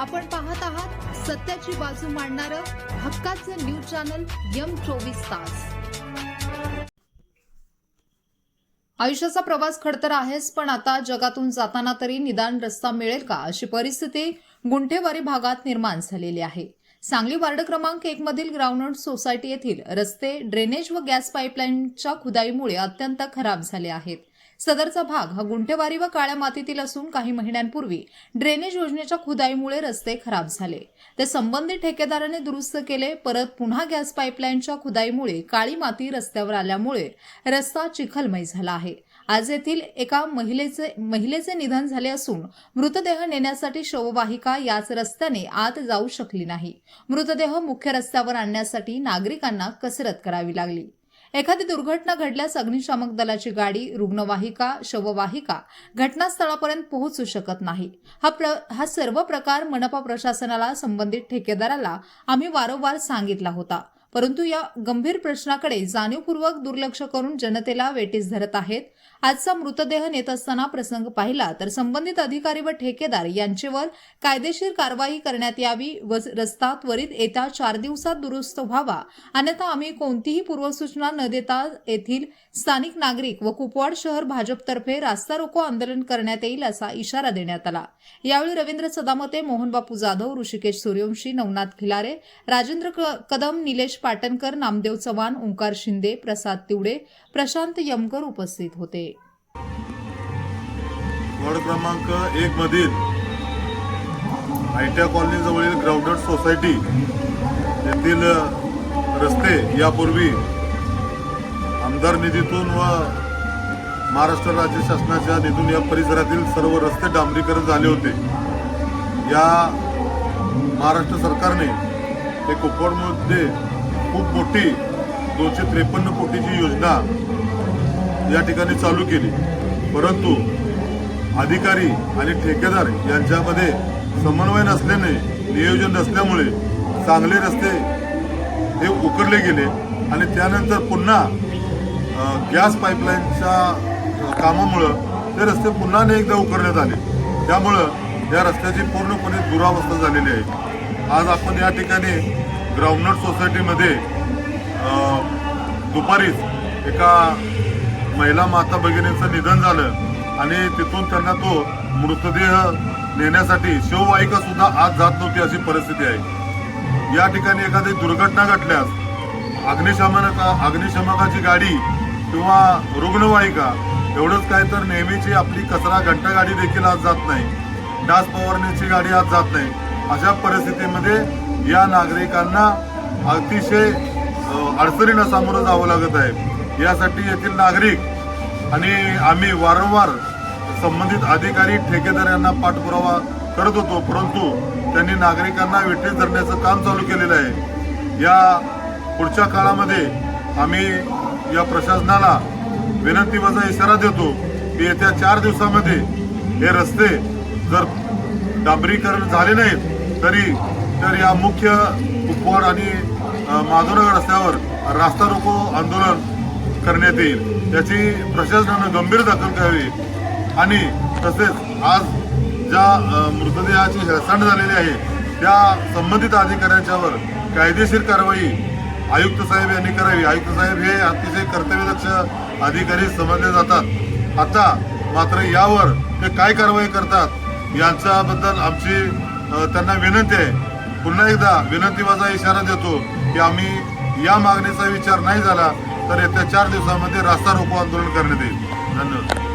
आपण पाहत आहात सत्याची बाजू मांडणारं हक्काचं न्यूज चॅनल यम चोवीस तास. आयुष्याचा प्रवास खडतर आहेच पण आता जगातून जाताना तरी निदान रस्ता मिळेल का? अशी परिस्थिती गुंठेवारी भागात निर्माण झालेली आहे. सांगली वार्ड क्रमांक एक मधील ग्राउंड सोसायटी येथील रस्ते ड्रेनेज व गॅस पाईपलाईनच्या खुदाईमुळे अत्यंत खराब झाले आहेत. सदरचा भाग हा गुंठेवारी व काळ्या मातीतील असून काही महिन्यांपूर्वी ड्रेनेज योजनेच्या खुदाईमुळे रस्ते खराब झाले. ते संबंधित ठेकेदाराने दुरुस्त केले परत पुन्हा गॅस पाईपलाईनच्या खुदाईमुळे काळी माती रस्त्यावर आल्यामुळे रस्ता चिखलमय झाला आहे. आज येथील एका महिलेचे महिलेचे निधन झाले असून मृतदेह नेण्यासाठी शववाहिका याच रस्त्याने आत जाऊ शकली नाही. मृतदेह मुख्य रस्त्यावर आणण्यासाठी नागरिकांना कसरत करावी लागली. एखादी दुर्घटना घडल्यास अग्निशामक दलाची गाडी रुग्णवाहिका शववाहिका घटनास्थळापर्यंत पोहोचू शकत नाही. हा प्र हा सर्व प्रकार मनपा प्रशासनाला संबंधित ठेकेदाराला आम्ही वारंवार सांगितला होता. परंतु या गंभीर प्रश्नाकडे जाणीवपूर्वक दुर्लक्ष करून जनतेला वेटीस धरत आहेत. आजचा मृतदेह नेत असताना प्रसंग पाहिला तर संबंधित अधिकारी व ठेकेदार यांचेवर कायदेशीर कारवाई करण्यात यावी व रस्ता त्वरित येत्या चार दिवसात दुरुस्त व्हावा. अन्यथा आम्ही कोणतीही पूर्वसूचना न देता येथील स्थानिक नागरिक व कुपवाड शहर भाजपतर्फे रास्ता रोको आंदोलन करण्यात येईल असा इशारा देण्यात आला. यावेळी रवींद्र सदामते मोहनबापू जाधव ऋषिकेश सूर्यवंशी नवनाथ खिलारे राजेंद्र क- कदम निलेश पाटणकर नामदेव चव्हाण ओंकार शिंदे प्रसाद तिवडे प्रशांत यमकर उपस्थित होते. वॉर्ड क्रमांक एक मधील आयट्या कॉलनी जवळील ग्राउंडेड सोसायटी येथील रस्ते यापूर्वी आमदार निधीतून व महाराष्ट्र राज्य शासनाच्या निधीतून या परिसरातील सर्व रस्ते डांबरीकरण झाले होते. या महाराष्ट्र सरकारने ते कुपवाडमध्ये खूप मोठी दोनशे त्रेपन्न कोटीची योजना या ठिकाणी चालू केली. परंतु अधिकारी आणि ठेकेदार यांच्यामध्ये समन्वय नसल्याने नियोजन नसल्यामुळे चांगले रस्ते हे उकरले गेले आणि त्यानंतर पुन्हा गॅस पाईपलाईनच्या कामामुळं ते रस्ते पुन्हा एकदा उकरण्यात आले. त्यामुळं या रस्त्याची पूर्णपणे दुरावस्था झालेली आहे. आज आपण या ठिकाणी ग्राउंडनट सोसायटीमध्ये दुपारीच एका महिला माता भगिनीचं निधन झालं आणि तिथून त्यांना तो मृतदेह नेण्यासाठी शिववाहिका सुद्धा आज जात नव्हती अशी परिस्थिती आहे. या ठिकाणी एखादी दुर्घटना घडल्यास अग्निशमन अग्निशमकाची गाडी किंवा रुग्णवाहिका एवढंच काय तर नेहमीची आपली कचरा घंटा गाडी देखील आज जात नाही. डास फवारणीची गाडी आज जात नाही. अशा परिस्थितीमध्ये या नागरिकांना अतिशय अडचणींना सामोरं जावं लागत आहे. यासाठी येथील नागरिक आणि आम्ही वारंवार संबंधित अधिकारी ठेकेदार यांना पाठपुरावा करत होतो परंतु त्यांनी नागरिकांना वेठीस धरण्याचं काम चालू केलेलं आहे. या पुढच्या काळामध्ये आम्ही या प्रशासनाला विनंतीवाचा इशारा देतो की येत्या चार दिवसामध्ये हे रस्ते जर डांबरीकरण झाले नाहीत तरी तर या मुख्य कुपवाड आणि अ, माधवनगर रस्त्यावर रास्ता रोको आंदोलन करण्यात येईल. याची प्रशासनानं गंभीर दखल घ्यावी आणि तसेच आज ज्या मृतदेहाची हेळसांड झालेली आहे त्या संबंधित अधिकाऱ्यांच्यावर कायदेशीर कारवाई आयुक्त साहेब यांनी करावी. आयुक्त साहेब हे अतिशय कर्तव्यदक्ष अधिकारी समजले जातात. आता मात्र यावर ते काय कारवाई करतात यांच्याबद्दल आमची त्यांना विनंती आहे. पुन्हा एकदा विनंतीवाजा इशारा देतो की आम्ही या मागणीचा विचार नाही झाला तर येत्या चार दिवसामध्ये रास्ता रोको आंदोलन करण्यात येईल. धन्यवाद.